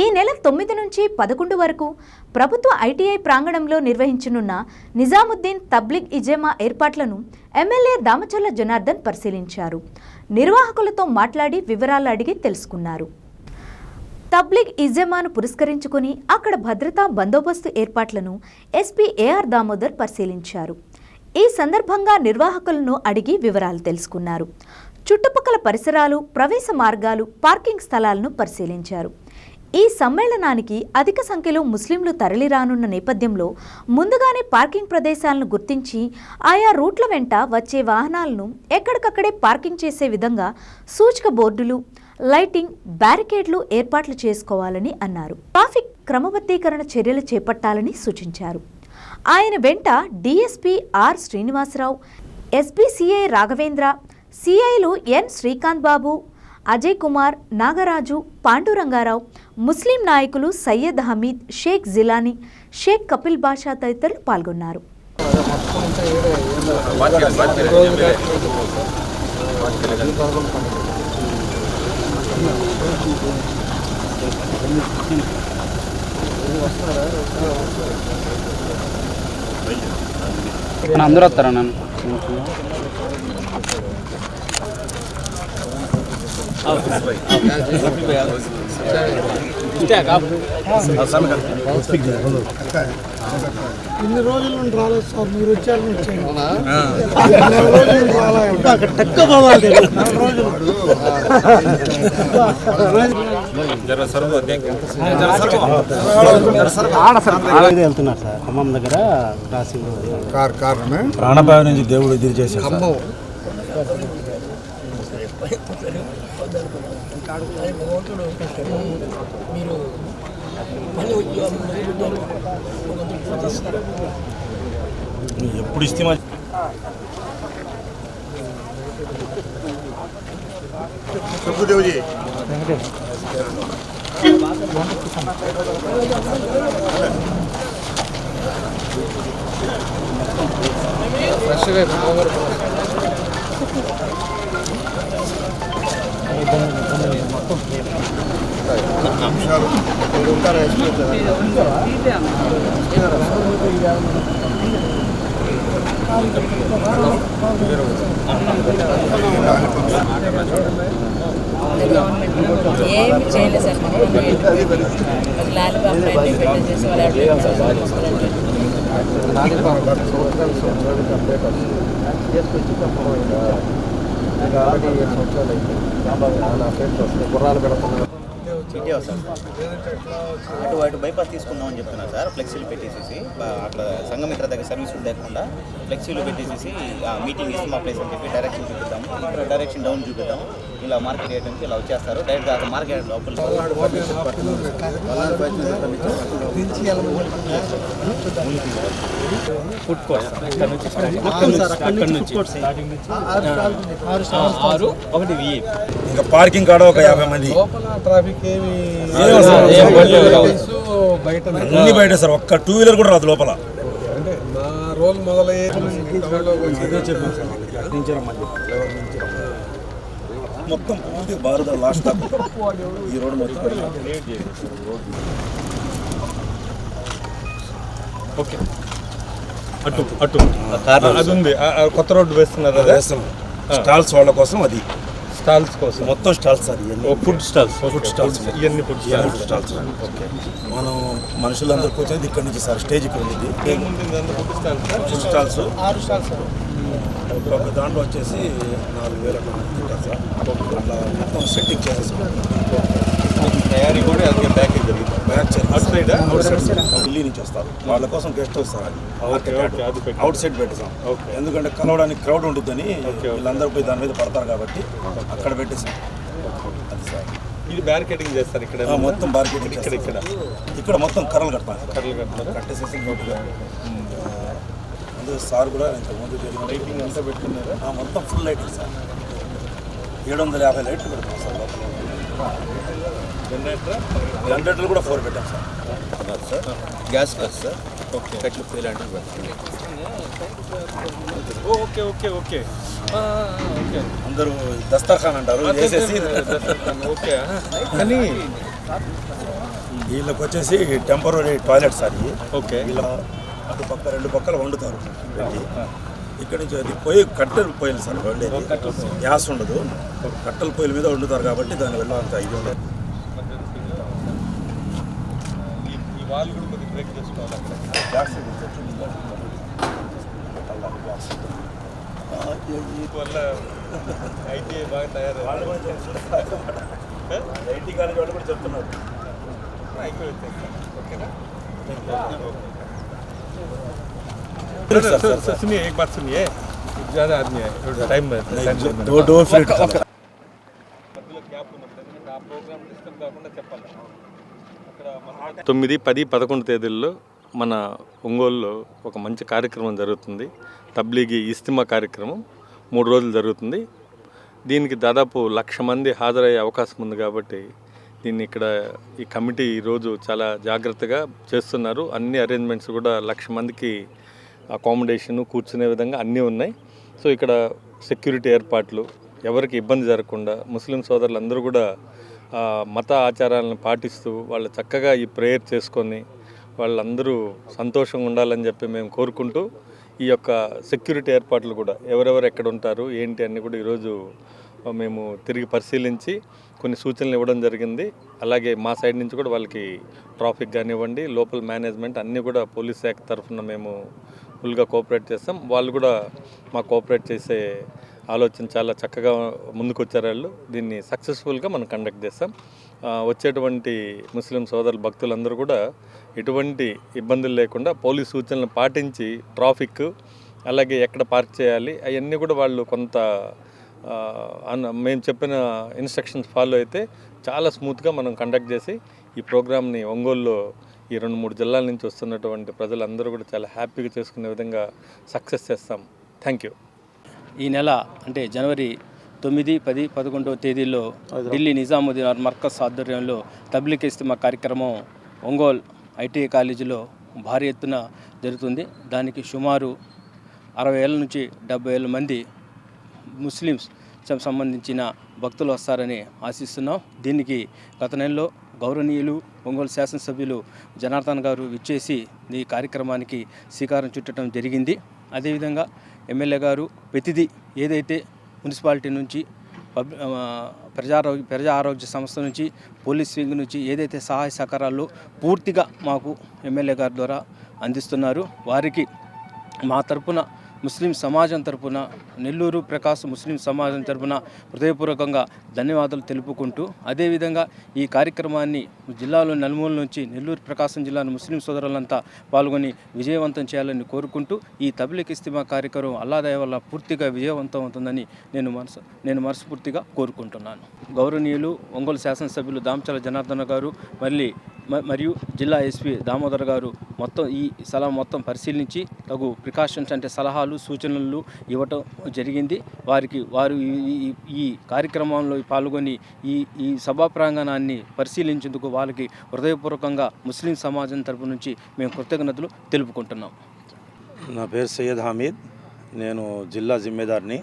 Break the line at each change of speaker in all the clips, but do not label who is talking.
ఈ నెల తొమ్మిది నుంచి పదకొండు వరకు ప్రభుత్వ ఐటీఐ ప్రాంగణంలో నిర్వహించనున్న నిజాముద్దీన్ తబ్లిగ్ ఇజేమా ఏర్పాట్లను ఎమ్మెల్యే దామచల్ల జనార్దన్ పరిశీలించారు. నిర్వాహకులతో మాట్లాడి వివరాలు అడిగి తెలుసుకున్నారు. తబ్లిగ్ ఇజమాను పురస్కరించుకుని అక్కడ భద్రతా బందోబస్తు ఏర్పాట్లను ఎస్పీ ఏఆర్ దామోదర్ పరిశీలించారు. ఈ సందర్భంగా నిర్వాహకులను అడిగి వివరాలు తెలుసుకున్నారు. చుట్టుపక్కల పరిసరాలు ప్రవేశ మార్గాలు పార్కింగ్ స్థలాలను పరిశీలించారు. ఈ సమ్మేళనానికి అధిక సంఖ్యలో ముస్లింలు తరలిరానున్న నేపథ్యంలో ముందుగానే పార్కింగ్ ప్రదేశాలను గుర్తించి ఆయా రూట్ల వెంట వచ్చే వాహనాలను ఎక్కడికక్కడే పార్కింగ్ చేసే విధంగా సూచక బోర్డులు లైటింగ్ బ్యారికేడ్లు ఏర్పాట్లు చేసుకోవాలని అన్నారు. ట్రాఫిక్ క్రమబద్ధీకరణ చర్యలు చేపట్టాలని సూచించారు. ఆయన వెంట DSP R Srinivasarao SPCI Raghavendra సిఐలు N Srikanth Babu Ajay Kumar Nagaraju Pandurangarao ముస్లిం నాయకులు సయ్యద్ హమీద్ షేక్ జిలానీ షేక్ కపిల్ బాషా తదితరులు పాల్గొన్నారు.
అందరూ వస్తారా నన్ను?
ఇన్ని రోజుల నుండి రాలేదు సార్ మీరు వచ్చారు అక్కడ తక్కువ పోవాలి నెల రోజులు
వెళ్తున్నారు సార్ ఖమ్మం దగ్గర
ప్రాణభావి నుంచి దేవుడు ఎదురు చేశాడు సార్.
ఖమ్మం
నువ్వు ఎప్పుడు ఇస్తే మా-
సుఖదేవ్జీ
ఏమి చేయలేదు సార్. ఒక లాలిపాప్ ఫ్రెండ్ పెట్టేసి వాళ్ళు చేసుకొచ్చి కాబట్టి సంవత్సరాలు అయితే గుర్రాలు పెడుతున్నారు అడ్వర్టైజ్ చేసుకోవాలంటే
అటు అటు బైపాస్ తీసుకుందామని చెప్తున్నా సార్. ఫ్లెక్సీలు పెట్టేసేసి అక్కడ సంఘమిత్ర దగ్గర సర్వీసులు లేకుండా ఫ్లెక్సీలు పెట్టేసేసి ఆ మీటింగ్ ఇస్తాం మా ప్లేస్ అని చెప్పి డైరెక్షన్ చూపిద్దాం. ఇక్కడ డైరెక్షన్ డౌన్ చూపిద్దాం. ఇలా మార్కెట్ నుంచి ఇలా వచ్చేస్తారు. డైరెక్ట్ అక్కడ మార్కెట్ లోపల
ఇంకా పార్కింగ్ కాడ ఒక యాభై మంది.
లోపల ట్రాఫిక్
అన్ని బయట సార్ ఒక్క టూ వీలర్ కూడా రాదు లోపల.
రోల్ మొదలయ్యే
మొత్తం పూర్తి భారత లాస్ట్ ఈ రోడ్డు మొత్తం.
అటు అటు. అది ఉంది. కొత్త రోడ్డు వేస్తున్నారు
స్టాల్స్ వాళ్ళ కోసం అది.
స్టాల్స్ కోసం.
మొత్తం స్టాల్స్ సార్ ఇవన్నీ
ఫుడ్ స్టాల్స్.
ఫుడ్ స్టాల్స్
ఇవన్నీ ఫుడ్ స్టాల్స్.
ఫుడ్ స్టాల్స్ మనం మనుషులందరూ కూర్చొని ఇక్కడ నుంచి సార్ స్టేజ్ ఇక్కడ ఉంది
ఫుడ్ స్టాల్స్
ఫుడ్ స్టాల్స్.
ఆరు స్టాల్స్ సార్.
ఒక దాంట్లో వచ్చేసి నాలుగు వేల సార్. మొత్తం సెట్టింగ్ చేసేసాం
తయారీ కూడా అదే ప్యాకేజ్ జరిగింది. అటు సైడ్
అవుట్ సైడ్ ఢిల్లీ నుంచి వస్తారు. వాళ్ళ కోసం గెస్ట్ హౌస్ అవుట్ సైడ్ పెట్టేసాం.
ఓకే.
ఎందుకంటే కలవడానికి క్రౌడ్ ఉంటుందని. వీళ్ళందరూ పోయి దాని మీద పడతారు కాబట్టి అక్కడ పెట్టేసాం. అది సార్.
ఇది బ్యారికేడింగ్ చేస్తారు ఇక్కడ
మొత్తం బార్కెట్
ఇక్కడ ఇక్కడ.
ఇక్కడ మొత్తం కర్రలు సార్.
కర్రలు కడతారా?
కట్టేసేసి నీట్గా అందులో సార్ కూడా ఇంతకుముందు జరిగిన
లైటింగ్ అంతా పెట్టుకున్నారా?
ఆ, మొత్తం ఫుల్ లైట్లు సార్. ఏడు వందల యాభై లైట్లు పెడతాం సార్ లోపల.
జనరేటర్
జనరేటర్లు కూడా ఫోర్ పెట్టాం సార్.
సార్. గ్యాస్ కస్ సార్. ఓకే. కట్లు ఇలాంటివి
ఓకే ఓకే ఓకే. ఆ, ఓకే.
అందరూ దస్తర్ఖాన్ అంటారు. వేసేసి
ఓకే. కానీ
వీళ్ళకి వచ్చేసి టెంపరీ టాయిలెట్ సార్.
ఓకే.
వీళ్ళ అటు పక్క రెండు పక్కల వండుతారు. పెట్టి. ఇక్కడ నుంచి అది పొయ్యి కట్టెల పొయ్యిలు సార్ వండేది. గ్యాస్ ఉండదు. కట్టెల పొయ్యిల మీద వండుతారు కాబట్టి దాని వల్ల అంత ఇది ఉండదు
ఈ- ఈ వాళ్ళు కూడా కొద్దిగా బ్రేక్ చేసుకోవాలి అక్కడ
గ్యాస్ ఇది చెట్టు మీద. అలా గ్యాస్.
వల్ల ఐటీఐ బాగా తయారు
వాళ్ళు కూడా చెప్తున్నారు. ఐటీ కాలేజ్ వాళ్ళు కూడా చెప్తున్నారు
అయిపోయి వచ్చేస్తాం ఓకేనా
सर, सर,
सर, सर, सुनिए एक बात सुनिए ज़्यादा आदमी है थोड़ा टाइम
दो दो फीट
తొమ్మిది పది పదకొండు తేదీల్లో మన ఒంగోలులో ఒక మంచి కార్యక్రమం జరుగుతుంది. తబ్లీగీ ఇస్తిమా కార్యక్రమం మూడు రోజులు జరుగుతుంది. దీనికి దాదాపు లక్ష మంది హాజరయ్యే అవకాశం ఉంది కాబట్టి దీన్ని ఇక్కడ ఈ కమిటీ ఈరోజు చాలా జాగ్రత్తగా చేస్తున్నారు. అన్ని అరేంజ్మెంట్స్ కూడా లక్ష మందికి అకామిడేషన్ కూర్చునే విధంగా అన్నీ ఉన్నాయి. సో ఇక్కడ సెక్యూరిటీ ఏర్పాట్లు ఎవరికి ఇబ్బంది జరగకుండా ముస్లిం సోదరులందరూ కూడా మత ఆచారాలను పాటిస్తూ వాళ్ళు చక్కగా ఈ ప్రేయర్ చేసుకొని వాళ్ళందరూ సంతోషంగా ఉండాలని చెప్పి మేము కోరుకుంటూ ఈ యొక్క సెక్యూరిటీ ఏర్పాట్లు కూడా ఎవరెవరు ఎక్కడ ఉంటారు ఏంటి అన్నీ కూడా ఈరోజు మేము తిరిగి పరిశీలించి కొన్ని సూచనలు ఇవ్వడం జరిగింది. అలాగే మా సైడ్ నుంచి కూడా వాళ్ళకి ట్రాఫిక్ కానివ్వండి లోకల్ మేనేజ్మెంట్ అన్నీ కూడా పోలీస్ శాఖ తరఫున మేము ఫుల్గా కోఆపరేట్ చేస్తాం. వాళ్ళు కూడా మా కోఆపరేట్ చేసే ఆలోచన చాలా చక్కగా ముందుకు వచ్చారు వాళ్ళు? దీన్ని సక్సెస్ఫుల్గా మనం కండక్ట్ చేస్తాం. వచ్చేటువంటి ముస్లిం సోదరుల భక్తులందరూ కూడా ఎటువంటి ఇబ్బందులు లేకుండా పోలీస్ సూచనలు పాటించి ట్రాఫిక్ అలాగే ఎక్కడ పార్క్ చేయాలి అవన్నీ కూడా వాళ్ళు కొంత అన్న మేము చెప్పిన ఇన్స్ట్రక్షన్స్ ఫాలో అయితే చాలా స్మూత్గా మనం కండక్ట్ చేసి ఈ ప్రోగ్రామ్ని ఒంగోలులో ఈ రెండు మూడు జిల్లాల నుంచి వస్తున్నటువంటి ప్రజలందరూ కూడా చాలా హ్యాపీగా చేసుకునే విధంగా సక్సెస్ చేస్తాం. Thank you.
ఈ నెల అంటే జనవరి తొమ్మిది పది పదకొండవ తేదీల్లో ఢిల్లీ నిజాముద్దీన్ మర్కజ్ ఆధ్వర్యంలో తబ్లిక్ ఇస్తిమా కార్యక్రమం ఒంగోల్ ఐటీఐ కాలేజీలో భారీ ఎత్తున జరుగుతుంది. దానికి సుమారు అరవై ఏళ్ళ నుంచి డెబ్బై ఏళ్ళ మంది ముస్లిమ్స్ సంబంధించిన భక్తులు వస్తారని ఆశిస్తున్నాం. దీనికి గత నెలలో గౌరవనీయులు ఒంగోలు శాసనసభ్యులు జనార్దన్ గారు విచ్చేసి ఈ కార్యక్రమానికి శ్రీకారం చుట్టడం జరిగింది. అదేవిధంగా ఎమ్మెల్యే గారు ప్రతిదీ ఏదైతే మున్సిపాలిటీ నుంచి పబ్ ప్రజారోగ్య ప్రజా ఆరోగ్య సంస్థ నుంచి పోలీస్ వింగ్ నుంచి ఏదైతే సహాయ సహకారాలు పూర్తిగా మాకు ఎమ్మెల్యే గారి ద్వారా అందిస్తున్నారు వారికి మా తరపున ముస్లిం సమాజం తరపున నెల్లూరు ప్రకాశ్ ముస్లిం సమాజం తరపున హృదయపూర్వకంగా ధన్యవాదాలు తెలుపుకుంటూ అదేవిధంగా ఈ కార్యక్రమాన్ని జిల్లాలో నలుమూల నుంచి నెల్లూరు ప్రకాశం జిల్లాను ముస్లిం సోదరులంతా పాల్గొని విజయవంతం చేయాలని కోరుకుంటూ ఈ తబ్లిక్ ఇస్తిమా కార్యక్రమం అల్లాదయ వల్ల పూర్తిగా విజయవంతం అవుతుందని నేను మనసు నేను మనస్ఫూర్తిగా కోరుకుంటున్నాను. గౌరవనీయులు ఒంగోలు శాసనసభ్యులు దామచల జనార్దన గారు మళ్ళీ మరియు జిల్లా ఎస్పీ దామోదర్ గారు మొత్తం ఈ స్థలం మొత్తం పరిశీలించి తగు ప్రికాషన్స్ అంటే సలహాలు సూచనలు ఇవ్వటం జరిగింది. వారికి వారు ఈ- ఈ- కార్యక్రమంలో పాల్గొని ఈ ఈ సభా ప్రాంగణాన్ని పరిశీలించేందుకు వాళ్ళకి హృదయపూర్వకంగా ముస్లిం సమాజం తరపు నుంచి మేము కృతజ్ఞతలు తెలుపుకుంటున్నాం.
నా పేరు సయ్యద్ హమీద్. నేను జిల్లా జిమ్మేదారిని.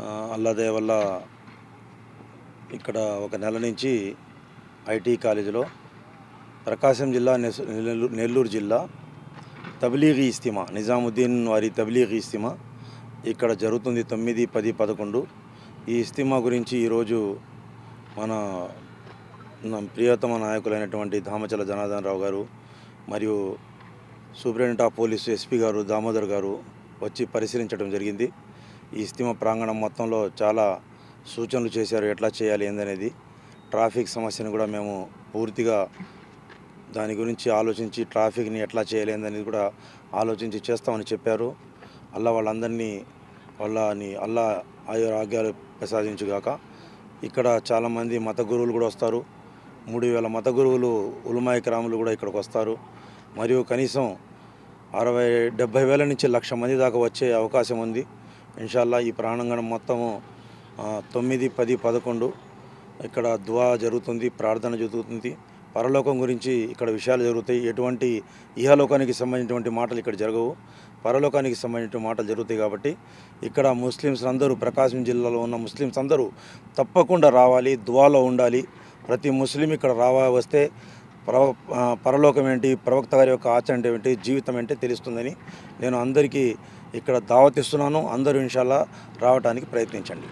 ఆ, అల్లాదే వల్ల ఇక్కడ ఒక నెల నుంచి ఐటీ కాలేజీలో ప్రకాశం జిల్లా నెల్లూరు జిల్లా తబ్లీగీ ఇస్తిమా నిజాముద్దీన్ వారి తబ్లీగీ ఇస్తిమా. ఇక్కడ జరుగుతుంది తొమ్మిది పది పదకొండు. ఈ ఇస్తిమా గురించి ఈరోజు మన నా ప్రియతమ నాయకులైనటువంటి దామచల జనార్దన్ రావు గారు మరియు సూపరింటెండెంట్ ఆఫ్ పోలీసు ఎస్పీ గారు దామోదర్ గారు వచ్చి పరిశీలించడం జరిగింది. ఈ ఇస్తిమ ప్రాంగణం మొత్తంలో చాలా సూచనలు చేశారు ఎట్లా చేయాలి ఏందనేది. ట్రాఫిక్ సమస్యను కూడా మేము పూర్తిగా దాని గురించి ఆలోచించి ట్రాఫిక్ని ఎట్లా చేయాలి కూడా ఆలోచించి చేస్తామని చెప్పారు. అల్లా వాళ్ళందరినీ వాళ్ళని అల్లా ఆయురాగ్యాలు ప్రసాదించుగాక. ఇక్కడ చాలామంది మత గురువులు కూడా వస్తారు. మూడు వేల మత గురువులు ఉలుమాయక్రాములు కూడా ఇక్కడికి వస్తారు. మరియు కనీసం అరవై డెబ్భై వేల నుంచి లక్ష మంది దాకా వచ్చే అవకాశం ఉంది. ఇన్షాల్లా ఈ ప్రాణాంగణం మొత్తము తొమ్మిది పది పదకొండు. ఇక్కడ దువా జరుగుతుంది ప్రార్థన జరుగుతుంది. పరలోకం గురించి ఇక్కడ విషయాలు జరుగుతాయి. ఎటువంటి ఇహలోకానికి సంబంధించినటువంటి మాటలు ఇక్కడ జరగవు. పరలోకానికి సంబంధించిన మాటలు జరుగుతాయి కాబట్టి ఇక్కడ ముస్లిమ్స్ అందరూ ప్రకాశం జిల్లాలో ఉన్న ముస్లిమ్స్ అందరూ తప్పకుండా రావాలి దువాలో ఉండాలి. ప్రతి ముస్లిం ఇక్కడ రావా వస్తే ప్రవ పరలోకం ఏంటి ప్రవక్త గారి యొక్క ఆచరణ ఏంటి జీవితం ఏంటి తెలుస్తుందని నేను అందరికీ ఇక్కడ దావతిస్తున్నాను. అందరూ ఇన్షాల్లా రావడానికి ప్రయత్నించండి.